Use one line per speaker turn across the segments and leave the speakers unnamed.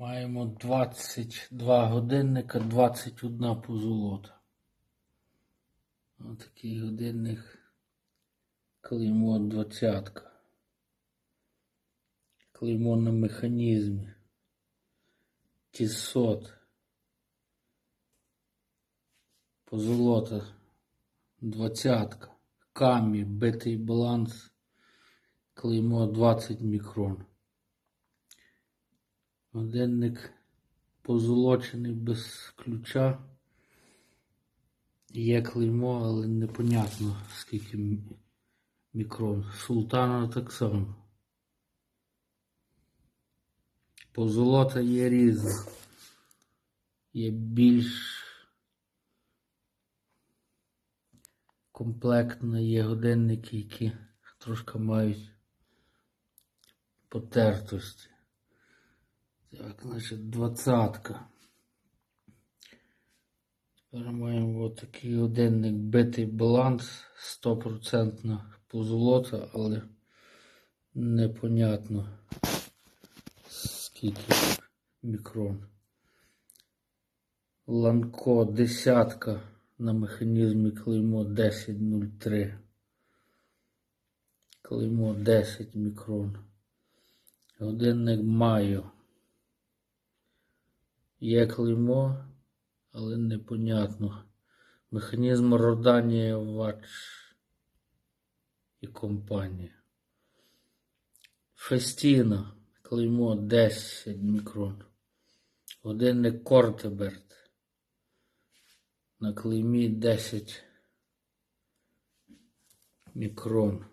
Маємо 22 годинника, 21 позолота. Отакий годинник. Клеймо 20. Клеймо на механізмі. Тісот. Позолота. Двадцятка. Камі, битий баланс. Клеймо 20 мікрон. Годинник позолочений без ключа. Є клеймо, але непонятно скільки мікрон. Султана так само. Позолота є різна. Є більш комплектно, є годинники, які трошки мають потертості. Так, значить, двадцятка. Тепер маємо отакий годинник битий баланс, 100% позолота, але непонятно скільки мікрон. Ланко десятка на механізмі клеймо 1003. Клеймо 10 мікрон. Годинник Майо. Є клеймо, але непонятно. Механізм Роданія Вач і компанія. Фестіна. Клеймо 10 мікрон. Годинник Кортеберт. На клеймі 10 мікрон.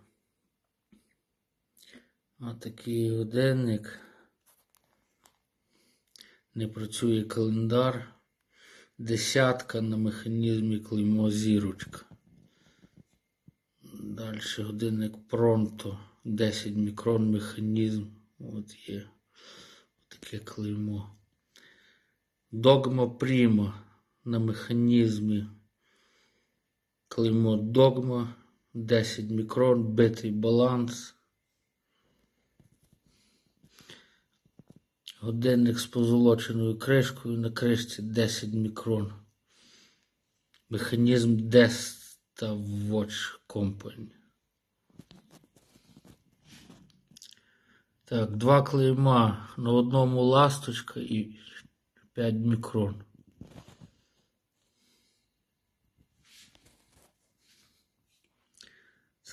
А такий годинник. Не працює календар. Десятка на механізмі клеймо зірочка. Далі годинник Пронто. 10 мікрон механізм. От є таке клеймо. Догма Пріма на механізмі. Клеймо Догма. 10 мікрон, битий баланс. Годинник з позолоченою кришкою на кришці 10 мікрон. Механізм Desta Watch Company. Так, два клейма на одному ласточка і 5 мікрон.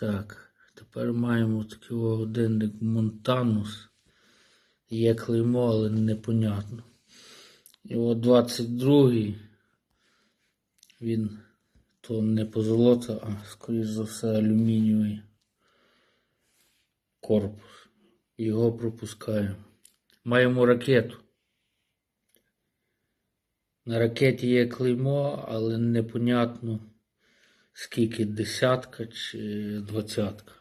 Так, тепер маємо такий годинник Монтанус. Є клеймо, але непонятно. І от 22-й. Він то не позолота, а скоріш за все алюмінієвий корпус. Його пропускаємо. Маємо ракету. На ракеті є клеймо, але непонятно скільки десятка чи двадцятка.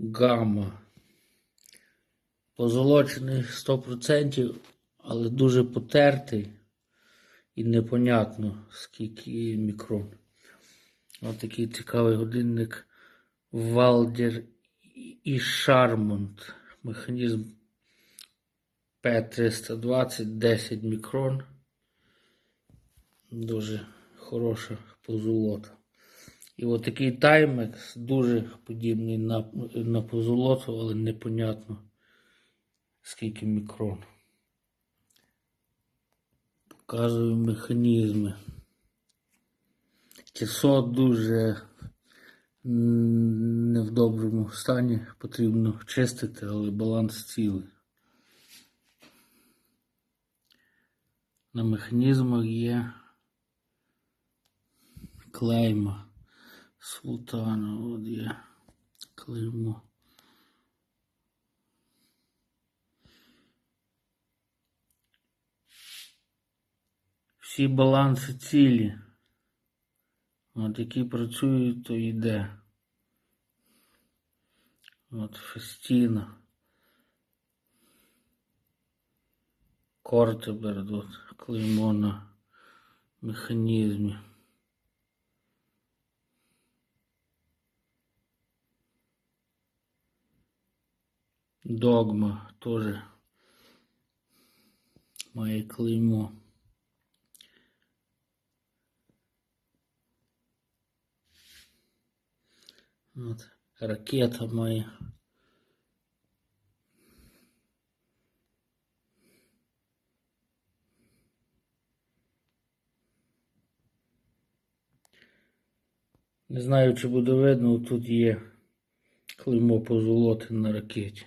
Гамма. Позолочений 100%, але дуже потертий і непонятно скільки мікрон. Ось такий цікавий годинник Валдер і Шармонт. Механізм P320 10 мікрон. Дуже хороша позолота. І от такий таймекс дуже подібний на, на позолоту, але непонятно скільки мікрон. Показую механізми. Тісо дуже не в доброму стані, потрібно чистити, але баланс цілий. На механізмах є клейма султана, от є клеймо. Всі баланси цілі. От які працюють, то йде. От Фестіна. Кортеберд, от клеймо на механізмі. Догма теж має клеймо. От, ракета має. Не знаю, чи буде видно, тут є клеймо позолоти на ракеті.